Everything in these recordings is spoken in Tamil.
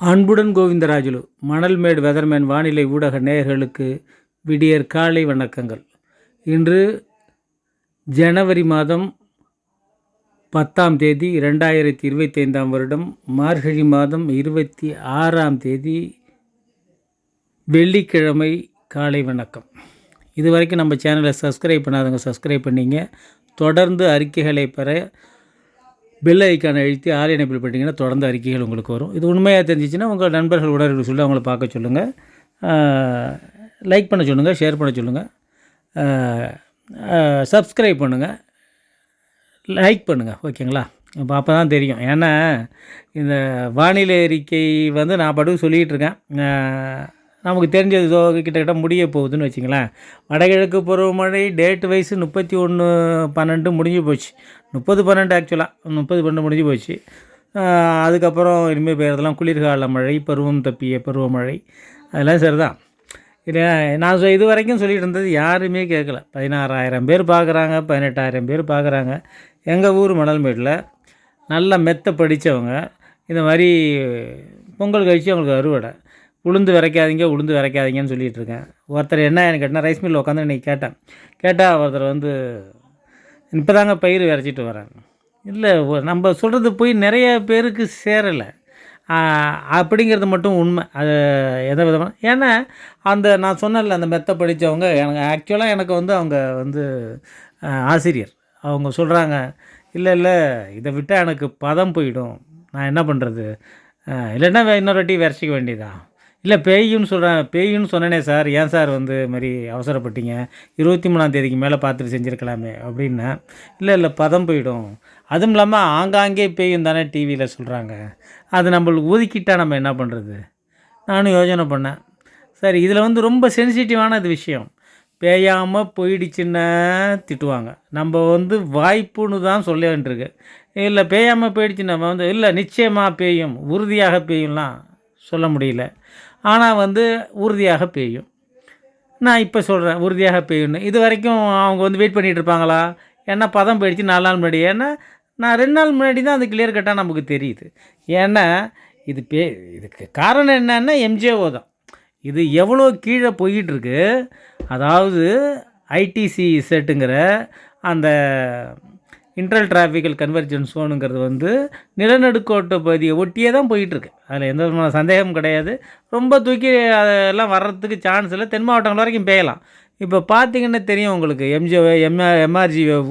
அன்புடன் கோவிந்தராஜுலு மணல்மேடு வெதர்மேன் வானிலை ஊடக நேயர்களுக்கு விடியற் காலை வணக்கங்கள். இன்று ஜனவரி மாதம் பத்தாம் தேதி ரெண்டாயிரத்தி இருபத்தைந்தாம் வருடம் மார்கழி மாதம் இருபத்தி ஆறாம் தேதி வெள்ளிக்கிழமை காலை வணக்கம். இது வரைக்கும் நம்ம சேனலை சப்ஸ்கிரைப் பண்ணாதவங்க சப்ஸ்கிரைப் பண்ணிங்க. தொடர்ந்து அறிக்கைகளை பெற பெல் ஐக்கானை அழுத்தி ஆல் இணைப்பில் பண்ணிங்கன்னா தொடர்ந்து அறிக்கைகள் உங்களுக்கு வரும். இது உண்மையாக தெரிஞ்சிச்சுன்னா உங்கள் நண்பர்கள் உடனே சொல்லி அவங்கள பார்க்க சொல்லுங்கள் லைக் பண்ண சொல்லுங்கள் ஷேர் பண்ண சொல்லுங்கள் சப்ஸ்கிரைப் பண்ணுங்கள் லைக் பண்ணுங்கள் ஓகேங்களா? இப்போ அப்போ தான் தெரியும். ஏன்னா இந்த வானிலை அறிக்கை வந்து நான் பாட்டுக்கு சொல்லிகிட்டு இருக்கேன். நமக்கு தெரிஞ்சது இதோ கிட்டத்தட்ட முடிய போகுதுன்னு வச்சுங்களேன். வடகிழக்கு பருவமழை டேட் வைஸ் முப்பத்தி ஒன்று பன்னெண்டு முடிஞ்சு போச்சு. முப்பது பன்னெண்டு ஆக்சுவலாக முப்பது பன்னெண்டு முடிஞ்சு போச்சு. அதுக்கப்புறம் இனிமேல் பெய்யறதெல்லாம் குளிர்கால மழை பருவம் தப்பிய பருவமழை அதெல்லாம் சரிதான். இது நான் சொ- இது வரைக்கும் சொல்லிட்டு இருந்தது யாருமே கேட்கல. பதினாறாயிரம் பேர் பார்க்குறாங்க பதினெட்டாயிரம் பேர் பார்க்குறாங்க எங்கள் ஊர் மணல்மேட்டில் நல்லா மெத்த படித்தவங்க இந்த மாதிரி பொங்கல் கழிச்சு அவங்களுக்கு அறுவடை. உளுந்து விதைக்காதீங்க உளுந்து விதைக்காதீங்கன்னு சொல்லிகிட்டு இருக்கேன் ஒருத்தர் என்ன எனக்கு கேட்டால் ரைஸ் மில்லில் உட்காந்து இன்றைக்கி கேட்டேன். கேட்டால் ஒருத்தர் வந்து இப்போ தாங்க பயிர் விரைச்சிட்டு வரேன். இல்லை நம்ம சொல்கிறது போய் நிறைய பேருக்கு சேரலை. அப்படிங்கிறது மட்டும் உண்மை. அது எந்த விதமான ஏன்னா அந்த நான் சொன்னேன்ல அந்த மெத்த படித்தவங்க எனக்கு ஆக்சுவலாக எனக்கு வந்து அவங்க வந்து ஆசிரியர். அவங்க சொல்கிறாங்க இல்லை இல்லை இதை விட்டால் எனக்கு பதம் போயிடும். நான் என்ன பண்ணுறது இல்லைன்னா வே- இன்னொரு வாட்டி விரைச்சிக்க வேண்டியதா இல்லை பேயுன்னு சொல்கிறேன் பேயுன்னு சொன்னேனே சார். ஏன் சார் வந்து மாதிரி அவசரப்பட்டீங்க? இருபத்தி மூணாம் தேதிக்கு மேலே பார்த்துட்டு செஞ்சுருக்கலாமே அப்படின்னா. இல்லை இல்லை பதம் போயிடும். அதுவும் இல்லாமல் ஆங்காங்கே பேயும் தானே டிவியில் சொல்கிறாங்க அது நம்மளுக்கு ஒதுக்கிட்டால் நம்ம என்ன பண்ணுறது நானும் யோசனை பண்ணேன். சரி இதில் வந்து ரொம்ப சென்சிட்டிவான இது விஷயம். பேயாமல் போயிடுச்சுன்னா திட்டுவாங்க. நம்ம வந்து வாய்ப்புன்னு தான் சொல்ல வேண்டியிருக்கு. இல்லை பேயாமல் போயிடுச்சு நம்ம வந்து இல்லை நிச்சயமாக பேயும் உறுதியாக பேயும்லாம் சொல்ல முடியல. ஆனால் வந்து உறுதியாக பெய்யும். நான் இப்போ சொல்கிறேன் உறுதியாக பெய்யும்னு. இது வரைக்கும் அவங்க வந்து வெயிட் பண்ணிகிட்டு இருப்பாங்களா? ஏன்னா பதம் போயிடுச்சு நாலு நாள் முன்னாடி? ஏன்னா நான் ரெண்டு நாள் முன்னாடி தான் அது கிளியர் கட்டாக நமக்கு தெரியுது. ஏன்னா இது பே இதுக்கு காரணம் என்னன்னா எம்ஜிஓ தான். இது எவ்வளோ கீழே போயிட்டுருக்கு அதாவது ஐடிசி செட்டுங்கிற அந்த இன்டர்னல் டிராஃபிக்கல் கன்வர்ஜன் ஜோனுங்கிறது வந்து நிலநடுக்கோட்ட பகுதியை ஒட்டியே தான் போயிட்டுருக்கு. அதில் எந்த விதமான சந்தேகமும் கிடையாது. ரொம்ப தூக்கி அதெல்லாம் வர்றதுக்கு சான்ஸ் இல்லை. தென் மாவட்டங்கள் வரைக்கும் பெய்யலாம் இப்போ பார்த்தீங்கன்னா தெரியும் உங்களுக்கு. எம்ஜிஓ எம்ஆர் எம்ஆர்ஜி வேவ்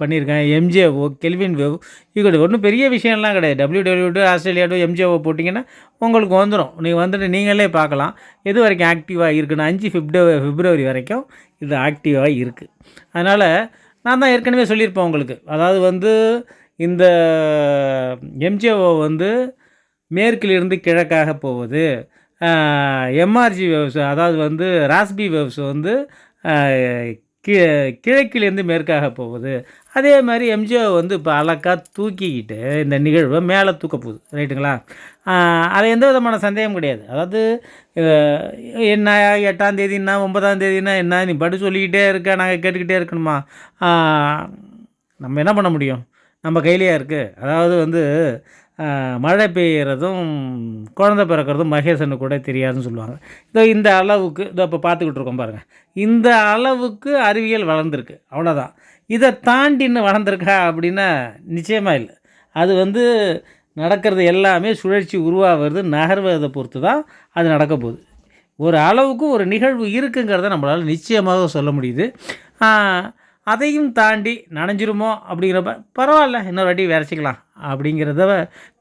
பண்ணியிருக்கேன். எம்ஜிஓ கெல்வின் வேவ் இது ஒன்றும் பெரிய விஷயம்லாம் கிடையாது. W W to Australia to MJO போட்டிங்கன்னா உங்களுக்கு வந்துடும் நீங்கள் வந்துட்டு நீங்களே பார்க்கலாம். எது வரைக்கும் ஆக்டிவாக இருக்குன்னு அஞ்சு ஃபிப்ரவரி ஃபிப்ரவரி வரைக்கும் இது ஆக்டிவாக இருக்குது அதனால் நான் தான் ஏற்கனவே சொல்லியிருப்பேன் உங்களுக்கு. அதாவது வந்து இந்த எம்ஜிஓ வந்து மேற்கிலிருந்து கிழக்காக போகுது. எம்ஆர்ஜி வேவ்ஸ் அதாவது வந்து ராஸ்பி வேவ்ஸ் வந்து கி கிழக்கிலேருந்து மேற்காக போகுது. அதே மாதிரி எம்ஜிஓ வந்து இப்போ அழகாக தூக்கிக்கிட்டு இந்த நிகழ்வை மேலே தூக்க போகுது. ரைட்டுங்களா? அதில் அது எந்த விதமான சந்தேகம் கிடையாது. அதாவது என்ன எட்டாம் தேதினா ஒன்பதாம் தேதினா என்ன நீ படி சொல்லிக்கிட்டே இருக்க நாங்கள் கேட்டுக்கிட்டே இருக்கணுமா? நம்ம என்ன பண்ண முடியும்? நம்ம கையிலேயே இருக்குது அதாவது வந்து மழை பெய்கிறதும் குழந்தை பிறக்கிறதும் மகேசனு கூட தெரியாதுன்னு சொல்லுவாங்க. இதோ இந்த அளவுக்கு இதோ இப்போ பார்த்துக்கிட்டு இருக்கோம் பாருங்கள் இந்த அளவுக்கு அறிவியல் வளர்ந்துருக்கு. அவ்வளோதான் இதை தாண்டின்னு வளர்ந்துருக்கா அப்படின்னா நிச்சயமாக இல்லை. அது வந்து நடக்கிறது எல்லாமே சுழற்சி உருவாகிறது நகர்வதை பொறுத்து தான் அது நடக்க போகுது. ஒரு அளவுக்கு ஒரு நிகழ்வு இருக்குங்கிறத நம்மளால் நிச்சயமாக சொல்ல முடியுது. அதையும் தாண்டி நனைஞ்சிருமோ அப்படிங்கிறப்ப பரவாயில்ல இன்னொரு வாட்டி விரைச்சிக்கலாம் அப்படிங்கிறத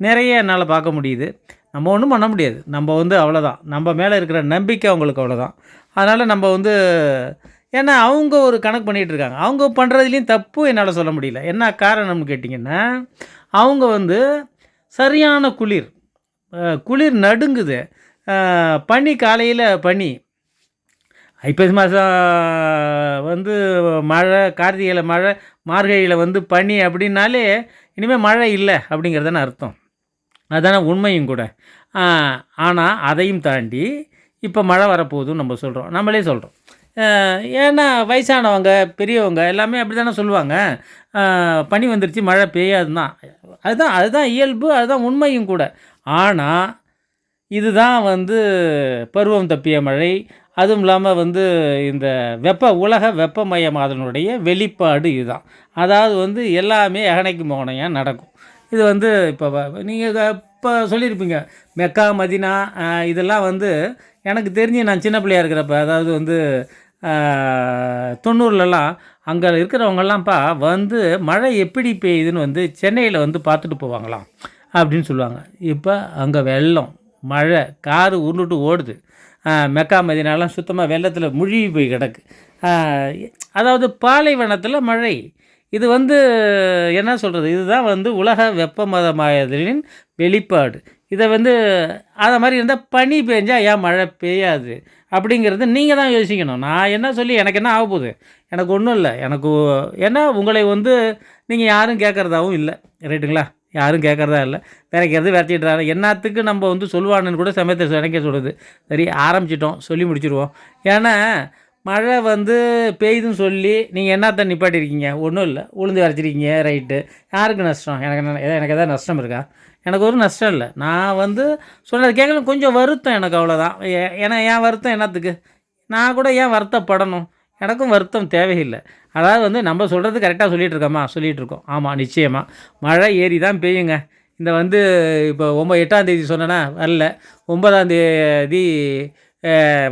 நிறைய என்னால் பார்க்க முடியுது. நம்ம ஒன்றும் பண்ண முடியாது. நம்ம வந்து அவ்வளோதான் நம்ம மேலே இருக்கிற நம்பிக்கை அவங்களுக்கு அவ்வளோதான் அதனால் நம்ம வந்து ஏன்னா அவங்க ஒரு கணக்கு பண்ணிகிட்டு இருக்காங்க. அவங்க பண்ணுறதுலேயும் தப்பு என்னால் சொல்ல முடியல. என்ன காரணம்னு கேட்டிங்கன்னா அவங்க வந்து சரியான குளிர் குளிர் நடுங்குது. பனி காலையில் பனி ஐப்பசி மாதம் வந்து மழை கார்த்திகையில் மழை மார்கழியில் வந்து பனி அப்படின்னாலே இனிமேல் மழை இல்லை அப்படிங்கிறதான அர்த்தம். அதுதானே உண்மையும் கூட. ஆனால் அதையும் தாண்டி இப்போ மழை வரப்போகுதுன்னு நம்ம சொல்கிறோம் நம்மளே சொல்கிறோம் ஏன்னா வயசானவங்க பெரியவங்க எல்லாமே அப்படி தானே சொல்லுவாங்க பனி வந்துருச்சு மழை பெய்யாது தான் அதுதான் அதுதான் இயல்பு அதுதான் உண்மையும் கூட. ஆனால் இதுதான் வந்து பருவம் தப்பிய மழை அதுவும் இல்லாமல் வந்து இந்த வெப்ப உலக வெப்பமயமாதனுடைய வெளிப்பாடு இதுதான். அதாவது வந்து எல்லாமே எகனைக்கு மோகனையாக நடக்கும். இது வந்து இப்போ நீங்கள் இப்போ சொல்லியிருப்பீங்க மெக்கா மதினா இதெல்லாம் வந்து எனக்கு தெரிஞ்சு நான் சின்ன பிள்ளையா இருக்கிறப்ப அதாவது வந்து தொண்ணூறுலலாம் அங்கே இருக்கிறவங்கெல்லாம்ப்பா வந்து மழை எப்படி பெய்யுதுன்னு வந்து சென்னையில் வந்து பார்த்துட்டு போவாங்களாம். அப்படின்னு சொல்லுவாங்க. இப்போ அங்கே வெள்ளம் மழை காரு உருண்டுட்டு ஓடுது. மெக்கா மதினாலாம் சுத்தமாக வெள்ளத்தில் முழுகி போய் கிடக்கு. அதாவது பாலைவனத்தில் மழை. இது வந்து என்ன சொல்கிறது இதுதான் வந்து உலக வெப்பமதமாயதலின் வெளிப்பாடு. இதை வந்து அதை மாதிரி இருந்தால் பனி பெஞ்சால் ஏன் மழை பெய்யாது? அப்படிங்கிறது நீங்கள் தான் யோசிக்கணும். நான் என்ன சொல்லி எனக்கு என்ன ஆக போகுது? எனக்கு ஒன்றும் இல்லை. எனக்கு ஏன்னா உங்களை வந்து நீங்கள் யாரும் கேட்குறதாகவும் இல்லை. ரைட்டுங்களா? யாரும் கேட்குறதா இல்லை. விதைக்கிறது விதைச்சிட்றாங்க என்னத்துக்கு நம்ம வந்து சொல்லுவானுன்னு கூட சமயத்தை நினைக்க சொல்கிறது சரி ஆரம்பிச்சிட்டோம். சொல்லி முடிச்சிடுவோம் ஏன்னா மழை வந்து பெய்யுதுன்னு சொல்லி நீங்கள் என்னத்தை நிப்பாட்டிருக்கீங்க? ஒன்றும் இல்லை. உளுந்து வரைச்சிருக்கீங்க ரைட்டு யாருக்கு நஷ்டம்? எனக்கு என்ன- எனக்கு எதாவது நஷ்டம் இருக்கா? எனக்கு ஒரு நஷ்டம் இல்லை. நான் வந்து சொன்னது கேட்கல கொஞ்சம் வருத்தம் எனக்கு அவ்வளோதான் ஏ- ஏன்னா ஏன் வருத்தம்? என்னத்துக்கு? நான் கூட ஏன் வருத்தப்படணும்? எனக்கும் வருத்தம் தேவையில்லை. அதாவது வந்து நம்ம சொல்கிறது கரெக்டாக சொல்லிகிட்டு இருக்கோமா சொல்லிகிட்டு இருக்கோம் ஆமாம் நிச்சயமாக மழை ஏறி தான் பெய்யுங்க. இந்த வந்து இப்போ ஒம்பது எட்டாந்தேதி சொன்னேன்னா வரல. ஒன்பதாந்தேதி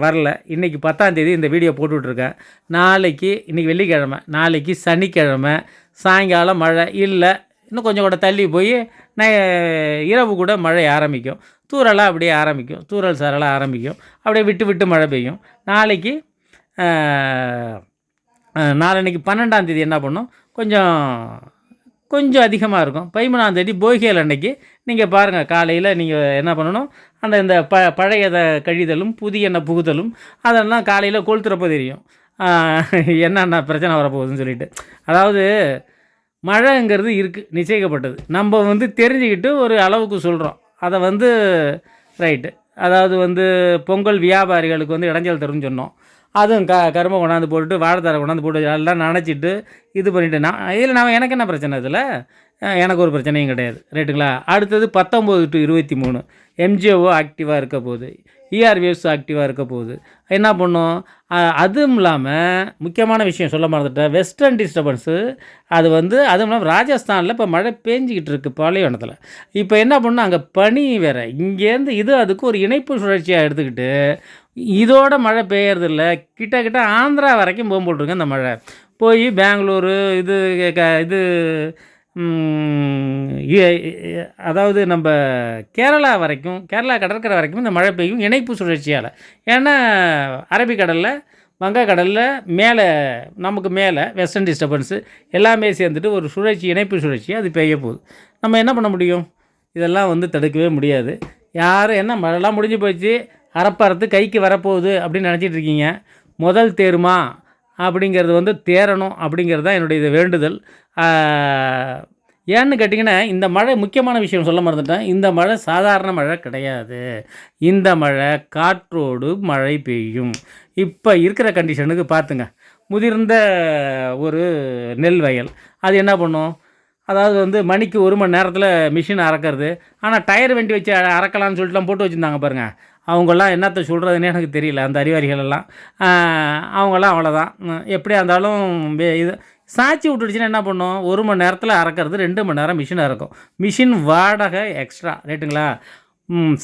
வரல. இன்றைக்கி பத்தாந்தேதி இந்த வீடியோ போட்டுட்ருக்கேன். நாளைக்கு இன்றைக்கி வெள்ளிக்கிழமை. நாளைக்கு சனிக்கிழமை. சாயங்காலம் மழை இல்லை. இன்னும் கொஞ்சம் கூட தள்ளி போய் நான் இரவு கூட மழை ஆரம்பிக்கும். தூரலாக அப்படியே ஆரம்பிக்கும். தூரல் சாரலாக ஆரம்பிக்கும். அப்படியே விட்டு விட்டு மழை பெய்யும். நாளைக்கு நாளன்னைக்கு பன்னெண்டாம் தேதி என்ன பண்ணோம்? கொஞ்சம் கொஞ்சம் அதிகமாக இருக்கும். பதிமூணாம் தேதி போகியல் அன்னைக்கு நீங்கள் பாருங்கள் காலையில் நீங்கள் என்ன பண்ணணும்? அந்த இந்த ப பழையதை கழிதலும் புதிய எண்ணெய் புகுதலும் அதெல்லாம் காலையில் கொளுத்துறப்போ தெரியும் என்னென்ன பிரச்சனை வரப்போகுதுன்னு சொல்லிட்டு. அதாவது மழைங்கிறது இருக்குது நிச்சயிக்கப்பட்டது. நம்ம வந்து தெரிஞ்சுக்கிட்டு ஒரு அளவுக்கு சொல்கிறோம் அதை வந்து ரைட்டு. அதாவது வந்து பொங்கல் வியாபாரிகளுக்கு வந்து இடைஞ்சல் தரும்னு சொன்னோம். அதுவும் க கரும்பை கொண்டாந்து போட்டுட்டு வாழைத்தாரை கொண்டாந்து போட்டு எல்லாம் நனைச்சிட்டு இது பண்ணிட்டு நான் இதில் நான் எனக்கு என்ன பிரச்சனை இதில்? எனக்கு ஒரு பிரச்சனையும் கிடையாது. ரைட்டுங்களா? அடுத்தது பத்தொம்போது டு இருபத்தி மூணு. எம்ஜிஓ ஆக்டிவாக இருக்க போகுது. இஆர்விஎஸ் ஆக்டிவாக இருக்க போகுது. என்ன பண்ணும்? அதுவும் இல்லாமல் முக்கியமான விஷயம் சொல்ல மறந்துட்டேன். வெஸ்டர்ன் டிஸ்டர்பன்ஸு அது வந்து அதுவும் இல்லாமல் ராஜஸ்தானில் இப்போ மழை பேஞ்சிக்கிட்டு இருக்குது பாலைவனத்தில். இப்போ என்ன பண்ணணும் அங்கே பனி வேறு. இங்கேருந்து இது அதுக்கு ஒரு இணைப்பு சுழற்சியாக எடுத்துக்கிட்டு இதோட மழை பெய்யறதில்ல. கிட்ட கிட்ட ஆந்திரா வரைக்கும் போகும்போட்டுருக்கு இந்த மழை. போய் பெங்களூர் இது க- இது அதாவது நம்ம கேரளா வரைக்கும் கேரளா கடற்கரை வரைக்கும் இந்த மழை பெய்யும் இணைப்பு சுழற்சியால். ஏன்னா அரபிக்கடலில் வங்கக்கடலில் மேலே நமக்கு மேலே வெஸ்டர்ன் டிஸ்டர்பன்ஸு எல்லாமே சேர்ந்துட்டு ஒரு சுழற்சி இணைப்பு சுழற்சி அது பெய்ய போகுது. நம்ம என்ன பண்ண முடியும்? இதெல்லாம் வந்து தடுக்கவே முடியாது. யாரும் என்ன மழைலாம் முடிஞ்சு போச்சு அறப்பறத்து கைக்கு வரப்போகுது அப்படின்னு நினச்சிட்டு இருக்கீங்க. முதல் தேருமா? அப்படிங்கிறது வந்து தேரணும் அப்படிங்கிறது தான் என்னுடைய இது வேண்டுதல். ஏன்னு கேட்டிங்கன்னா இந்த மழை முக்கியமான விஷயம் சொல்ல மறந்துட்டேன். இந்த மழை சாதாரண மழை கிடையாது. இந்த மழை காற்றோடு மழை பெய்யும். இப்போ இருக்கிற கண்டிஷனுக்கு பார்த்துங்க முதிர்ந்த ஒரு நெல் வயல். அது என்ன பண்ணும்? அதாவது வந்து மணிக்கு ஒரு மணி நேரத்தில் மிஷின் அறக்கிறது. ஆனால் டயர் வண்டி வச்சு அ- அறக்கலாம்னு சொல்லிட்டுலாம் போட்டு வச்சுருந்தாங்க பாருங்கள் அவங்கெல்லாம் என்னத்தை சொல்கிறதுனே எனக்கு தெரியல அந்த அறிவாளிகள் எல்லாம் ஆஹ், அவ்வளோதான் எப்படியா இருந்தாலும் இது சாட்சி விட்டுடுச்சுன்னா என்ன பண்ணும்? ஒரு மணி நேரத்தில் அறக்கிறது ரெண்டு மணி நேரம் மிஷின் அறக்கும் மிஷின் வாடகை எக்ஸ்ட்ரா ரைட்டுங்களா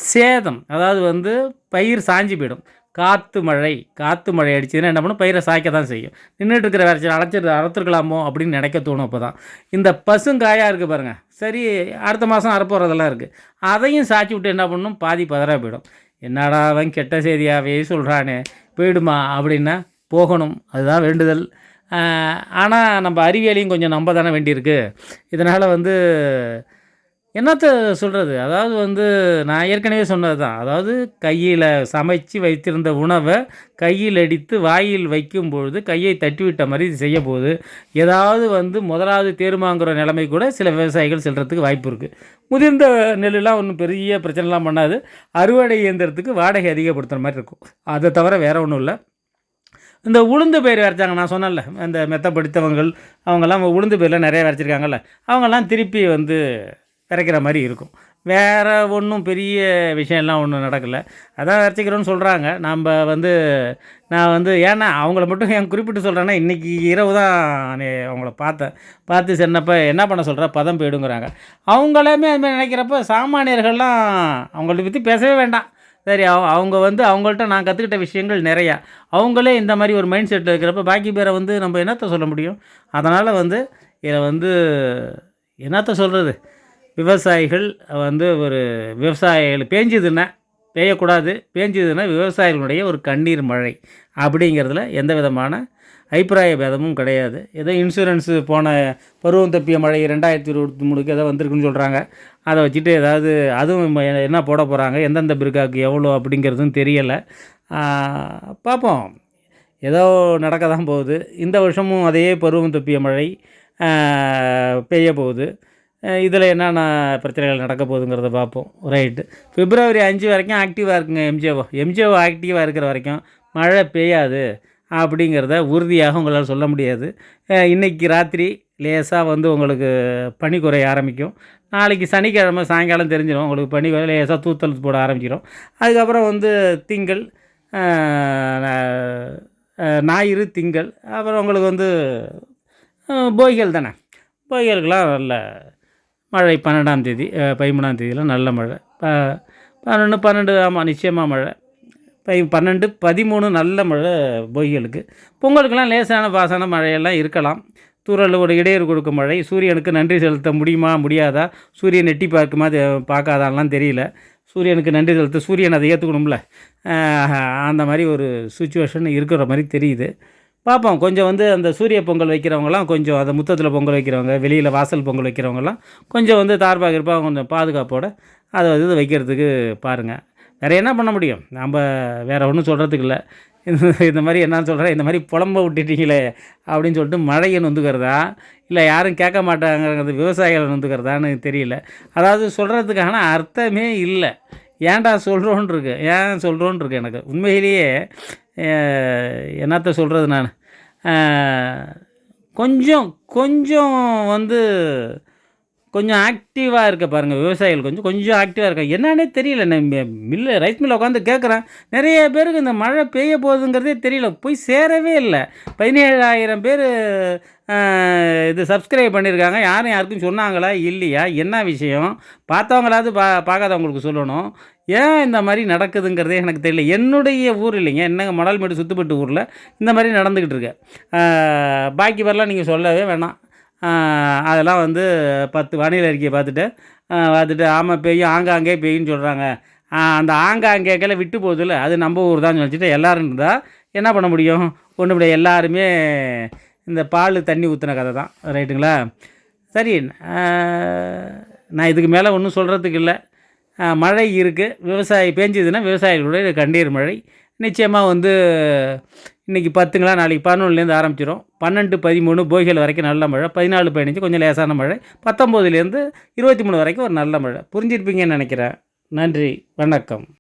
சேதம் அதாவது வந்து பயிர் சாஞ்சு போயிடும். காற்று மழை காற்று மழை அடிச்சதுன்னா என்ன பண்ணும்? பயிரை சாய்க்க தான் செய்யும். நின்றுட்டு இருக்கிற வரைச்சி அடைச்சிட்டு அறுத்துருக்கலாமோ அப்படின்னு நினைக்க தோணும் அப்போ தான் இந்த பசுங்காயாக இருக்குது பாருங்கள் சரி அடுத்த மாதம் அறுப்புறதெல்லாம் இருக்குது அதையும் சாய்ச்சி விட்டு என்ன பண்ணணும் பாதி பதறாக போயிடும். என்னடா அவன் கெட்ட செய்தியாகவே சொல்கிறானே போயிடுமா அப்படின்னா போகணும். அதுதான் வேண்டுதல். ஆனால் நம்ம அறிவியலையும் கொஞ்சம் நம்ப தானே வேண்டியிருக்கு. இதனால் வந்து என்னத்த சொல்கிறது அதாவது வந்து நான் ஏற்கனவே சொன்னது தான் அதாவது கையில் சமைச்சு வைத்திருந்த உணவை கையில் அடித்து வாயில் வைக்கும் பொழுது கையை தட்டிவிட்ட மாதிரி இது செய்ய போகுது ஏதாவது வந்து முதலாவது தேர்மாங்கிற நிலைமை கூட சில விவசாயிகள் செல்கிறதுக்கு வாய்ப்பு இருக்குது முதிர்ந்த நெல்லுலாம் ஒன்றும் பெரிய பிரச்சனைலாம் பண்ணாது. அறுவடை இயந்திரத்துக்கு வாடகை அதிகப்படுத்துகிற மாதிரி இருக்கும். அதை தவிர வேறு ஒன்றும் இல்லை. இந்த உளுந்து பயிர் வரைச்சாங்க நான் சொன்னேன்ல. அந்த மெத்த படித்தவங்கள் அவங்கெல்லாம் உளுந்து பயிரில் நிறைய வரைச்சிருக்காங்கல்ல அவங்கெல்லாம் திருப்பி வந்து விதைக்கிற மாதிரி இருக்கும். வேறு ஒன்றும் பெரிய விஷயம்லாம் ஒன்றும் நடக்கலை. அதான் அரைச்சிக்கிறோன்னு சொல்கிறாங்க நம்ம வந்து நான் வந்து ஏன்னா அவங்கள மட்டும் ஏன் குறிப்பிட்டு சொல்கிறேன்னா இன்றைக்கி இரவு தான் நான் அவங்கள பார்த்தேன். பார்த்து சொன்னப்போ என்ன பண்ண சொல்கிற பதம் போயிடுங்கிறாங்க. அவங்களாமே அதுமாதிரி நினைக்கிறப்ப சாமானியர்கள்லாம் அவங்கள்ட்ட பற்றி பேசவே வேண்டாம். சரி அவ அவங்க வந்து அவங்கள்ட்ட நான் கற்றுக்கிட்ட விஷயங்கள் நிறையா. அவங்களே இந்த மாதிரி ஒரு மைண்ட் செட்டில் இருக்கிறப்ப பாக்கி பேரை வந்து நம்ம என்னத்த சொல்ல முடியும்? அதனால் வந்து இதை வந்து என்னத்த சொல்கிறது விவசாயிகள் வந்து ஒரு விவசாயிகள் பேஞ்சுதுன்னா பெய்யக்கூடாது பேஞ்சுதுன்னா விவசாயிகளுடைய ஒரு கண்ணீர் மழை. அப்படிங்கிறதுல எந்த விதமான அபிப்பிராய பேதமும் கிடையாது. ஏதோ இன்சூரன்ஸு போன பருவம் தப்பிய மழை ரெண்டாயிரத்தி இருபத்தி மூணுக்கு ஏதோ வந்திருக்குன்னு சொல்கிறாங்க அதை வச்சுட்டு ஏதாவது அதுவும் என்ன போட போகிறாங்க எந்தெந்த பிரிக்காக்கு எவ்வளோ அப்படிங்கிறதும் தெரியலை. பார்ப்போம். ஏதோ நடக்க தான் போகுது. இந்த வருஷமும் அதே பருவம் தப்பிய மழை பெய்ய போகுது. இதில் என்னென்ன பிரச்சனைகள் நடக்க போகுதுங்கிறத பார்ப்போம். ரைட்டு பிப்ரவரி அஞ்சு வரைக்கும் ஆக்டிவாக இருக்குங்க எம்ஜிஓ எம்ஜிஓ ஆக்டிவாக இருக்கிற வரைக்கும் மழை பெய்யாது அப்படிங்கிறத உறுதியாக உங்களால் சொல்ல முடியாது. இன்றைக்கி இன்னைக்கு ராத்திரி லேசாக வந்து உங்களுக்கு பனி குறைய ஆரம்பிக்கும். நாளைக்கு சனிக்கிழமை சாயங்காலம் தெரிஞ்சிடும். உங்களுக்கு பனி குறைய லேசாக தூத்தல் போட ஆரம்பிச்சிடும். அதுக்கப்புறம் வந்து திங்கள் ஞாயிறு திங்கள் அப்புறம் உங்களுக்கு வந்து அஹ், போகிகள் தானே. போகிகளுக்கெல்லாம் நல்ல மழை பன்னெண்டாம் தேதி பதிமூணாம் தேதியெலாம் நல்ல மழை. ப பன்னெண்டு பன்னெண்டு ஆமாம் நிச்சயமாக மழை. பை பன்னெண்டு பதிமூணு நல்ல மழை பொய்களுக்கு. பொங்கலுக்கெல்லாம் லேசான பாசான மழையெல்லாம் இருக்கலாம். தூரல் ஒரு இடையூறு கொடுக்கும் மழை. சூரியனுக்கு நன்றி செலுத்த முடியுமா முடியாதா? சூரியன் எட்டி பார்க்குமா பார்க்காதான்லாம் தெரியல. சூரியனுக்கு நன்றி செலுத்த சூரியன் அதை ஏற்றுக்கணும்ல அந்த மாதிரி ஒரு சுச்சுவேஷன் இருக்கிற மாதிரி தெரியுது. பார்ப்போம். கொஞ்சம் வந்து அந்த சூரிய பொங்கல் வைக்கிறவங்கலாம் கொஞ்சம் அந்த முத்தத்தில் பொங்கல் வைக்கிறவங்க வெளியில் வாசல் பொங்கல் வைக்கிறவங்கலாம் கொஞ்சம் வந்து தார்பாக இருப்பாங்க கொஞ்சம் பாதுகாப்போட அதை இது வைக்கிறதுக்கு பாருங்கள் வேறு என்ன பண்ண முடியும்? நம்ம வேறு ஒன்றும் சொல்கிறதுக்கு இல்லை. இந்த இந்த மாதிரி என்ன சொல்கிறேன் இந்த மாதிரி புலம்ப விட்டுட்டீங்களே அப்படின்னு சொல்லிட்டு மழையை நொந்துக்கிறதா? இல்லை யாரும் கேட்க மாட்டாங்கிறது விவசாயிகள் நொந்துக்கிறதான்னு தெரியல. அதாவது சொல்கிறதுக்கான அர்த்தமே இல்லை. ஏன்டா சொல்கிறோன்னு இருக்கு ஏன் சொல்கிறோன்னு இருக்கு எனக்கு? உண்மையிலேயே என்னத்த சொல்கிறது நான்? கொஞ்சம் கொஞ்சம் வந்து கொஞ்சம் ஆக்டிவாக இருக்க பாருங்கள் விவசாயிகள் கொஞ்சம் கொஞ்சம் ஆக்டிவாக இருக்காங்க என்னன்னே தெரியல நான் மில்லு ரைஸ் மில்லில் உட்காந்து கேட்குறேன் நிறைய பேருக்கு இந்த மழை பெய்ய போகுதுங்கிறதே தெரியல போய் சேரவே இல்லை. பதினேழாயிரம் பேர் இது சப்ஸ்கிரைப் பண்ணியிருக்காங்க யாரும் யாருக்கும் சொன்னாங்களா இல்லையா? என்ன விஷயம்? பார்த்தவங்களாவது பா பார்க்காதவங்களுக்கு சொல்லணும். ஏன் இந்த மாதிரி நடக்குதுங்கிறதே எனக்கு தெரியல. என்னுடைய ஊர் இல்லைங்க. என்னங்க மணல்மேடு சுத்துப்பட்டு ஊரில் இந்த மாதிரி நடந்துக்கிட்டு இருக்கு. பாக்கி வரலாம் நீங்கள் சொல்லவே வேணாம். அதெல்லாம் வந்து பத்து வானிலை அறிக்கையை பார்த்துட்டு பார்த்துட்டு ஆமாம் பெய்யும் ஆங்காங்கே பெய்யுன்னு சொல்கிறாங்க அந்த ஆங்காங்கேக்கெல்லாம் விட்டு போகுதுல்ல அது நம்ம ஊர் தான் நினச்சிட்டு எல்லோரும் இருந்தால் என்ன பண்ண முடியும்? ஒன்று இப்படி எல்லாருமே இந்த பால் தண்ணி ஊற்றின கதை தான். ரைட்டுங்களா? சரி நான் இதுக்கு மேலே ஒன்றும் சொல்கிறதுக்கு இல்லை. மழை இருக்குது விவசாயி பேஞ்சுதுன்னா விவசாயிகளுடைய கண்ணீர் மழை. நிச்சயமாக வந்து இன்றைக்கி பத்துங்களா நாளைக்கு பதினொன்றுலேருந்து ஆரம்பிச்சிடும் பன்னெண்டு பதிமூணு போகிகள் வரைக்கும் நல்ல மழை. பதினாலு பதினஞ்சு கொஞ்சம் லேசான மழை. பத்தொம்போதுலேருந்து இருபத்தி மூணு வரைக்கும் ஒரு நல்ல மழை. புரிஞ்சிருப்பீங்கன்னு நினைக்கிறேன். நன்றி. வணக்கம்.